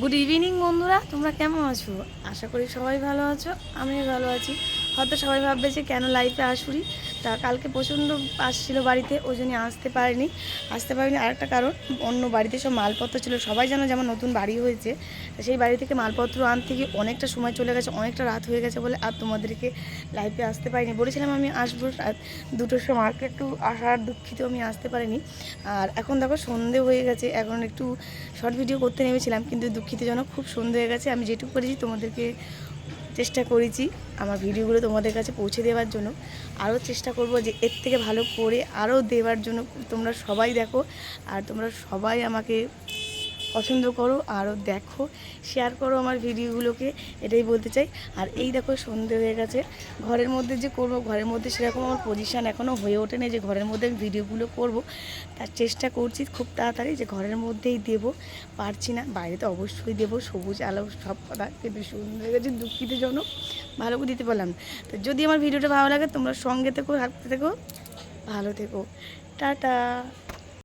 Good evening বন্ধুরা। তোমরা কেমন আছো? আশা করি সবাই ভালো আছো, আমিও ভালো আছি। হয়তো সবাই ভাববে যে কেন লাইফে আসুরি তা কালকে প্রচণ্ড আসছিল বাড়িতে, ওই জন্য আসতে পারিনি। আসতে পারিনি। আরেকটা কারণ, অন্য বাড়িতে সব মালপত্র ছিল। সবাই জানো যেমন নতুন বাড়ি হয়েছে সেই বাড়ি থেকে মালপত্র আনতে গিয়ে অনেকটা সময় চলে গেছে, অনেকটা রাত হয়ে গেছে বলে আর তোমাদেরকে লাইফে আসতে পারিনি। বলেছিলাম আমি আসব দুটোর সময় আর একটু আসার দুঃখিত আমি আসতে পারিনি। আর এখন দেখো সন্ধে হয়ে গেছে, এখন একটু শর্ট ভিডিও করতে নেমেছিলাম, কিন্তু দুঃখিতজনক খুব সন্ধে হয়ে গেছে। আমি যেটুকু করেছি তোমাদেরকে চেষ্টা করেছি আমার ভিডিওগুলো তোমাদের কাছে পৌঁছে দেওয়ার জন্য। আরও চেষ্টা করব যে এর থেকে ভালো করে আরও দেওয়ার জন্য। তোমরা সবাই দেখো আর তোমরা সবাই আমাকে পছন্দ করো আরও দেখো শেয়ার করো আমার ভিডিওগুলোকে এটাই বলতে চাই। আর এই দেখো, সন্ধে হয়ে গেছে। ঘরের মধ্যে যে করব, ঘরের মধ্যে সেরকম আমার পজিশান এখনও হয়ে ওঠেনি যে ঘরের মধ্যে আমি ভিডিওগুলো করব। তার চেষ্টা করছি খুব তাড়াতাড়ি যে ঘরের মধ্যেই দেব। পারছি না, বাইরে তো অবশ্যই দেবো, সবুজ আলো সব কথা কিন্তু সুন্দর হয়ে গেছে, দুঃখিতজনক ভালো করে দিতে পারলাম। তো যদি আমার ভিডিওটা ভালো লাগে, তোমরা সঙ্গে থেকো, হাঁটতে থেকো, ভালো থেকো। টাটা।